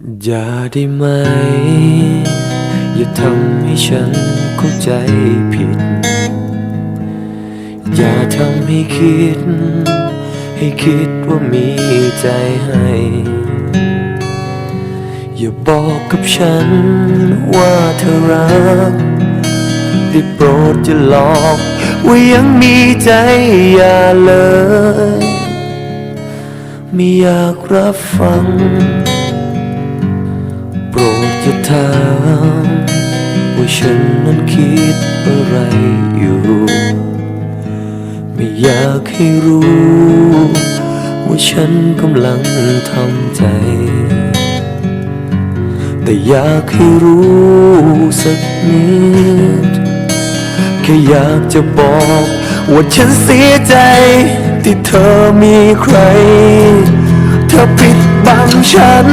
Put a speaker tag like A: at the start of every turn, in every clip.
A: อย่าได้ไหม อย่าทำให้ฉันเข้าใจผิด อย่าทำให้คิด ให้คิดว่ามีใจให้ อย่าบอกกับฉันว่าเธอรัก ได้โปรดจะหลอกว่ายังมีใจอย่าเลย ไม่อยากรับฟัง รดจะถามว่าฉันนั้นคิดอะไรอยู่ ไม่อยากให้รู้ ว่าฉันกำลังทำใจ แต่อยากให้รู้สักนิด แค่อยากจะบอกว่าฉันเสียใจ ที่เธอมีใคร เธอปิดบังฉัน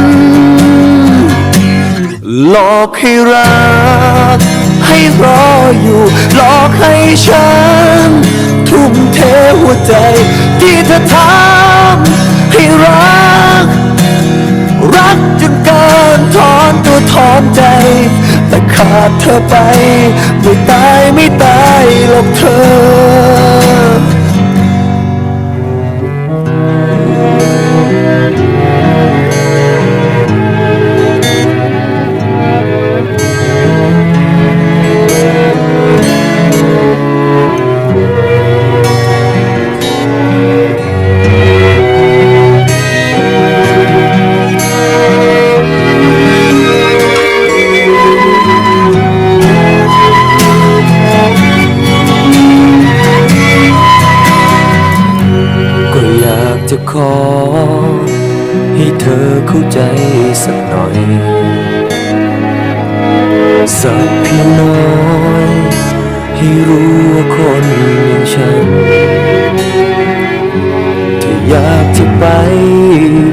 A: หลอกให้รัก ให้รออยู่ หลอกให้ฉัน ทุ่มเทหัวใจ ที่เธอทำให้รัก รักจนเกินถอนตัวถอนใจ แต่ขาดเธอไป ไม่ตายไม่ตายหรอกเธอ จะขอ ให้เธอเข้าใจสักหน่อย สักเพียงน้อยให้รู้ว่าคนอย่างฉัน ถ้าอยากจะไป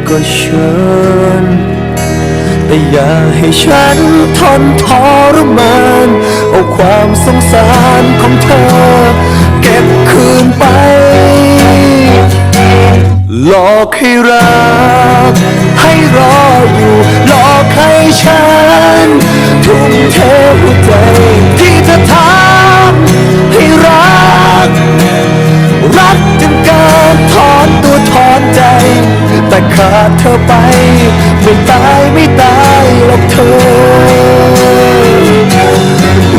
A: ก็เชิญ แต่อย่าให้ฉันทนทรมาน เอาความสงสาร อกให้รัก ให้รออยู่หลอกให้ฉัน ทุ่มเทหัวใจที่เธอทำให้รัก รักจนเกินถอนตัวถอนใจ แต่ขาดเธอไป ไม่ตายไม่ตายหรอกเธอ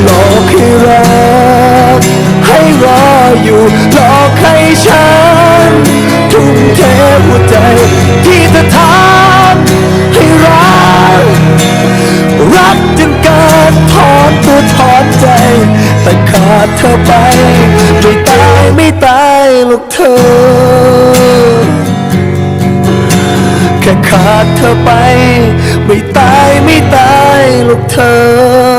A: หลอกให้รัก ให้รออยู่หลอกให้ฉัน หัวใจ ที่เธอทำให้รัก รักจนเกินถอนตัวถอนใจ แต่ขาดเธอไป ไม่ตายไม่ตายหรอกเธอ แค่ขาดเธอไป ไม่ตายไม่ตายหรอกเธอ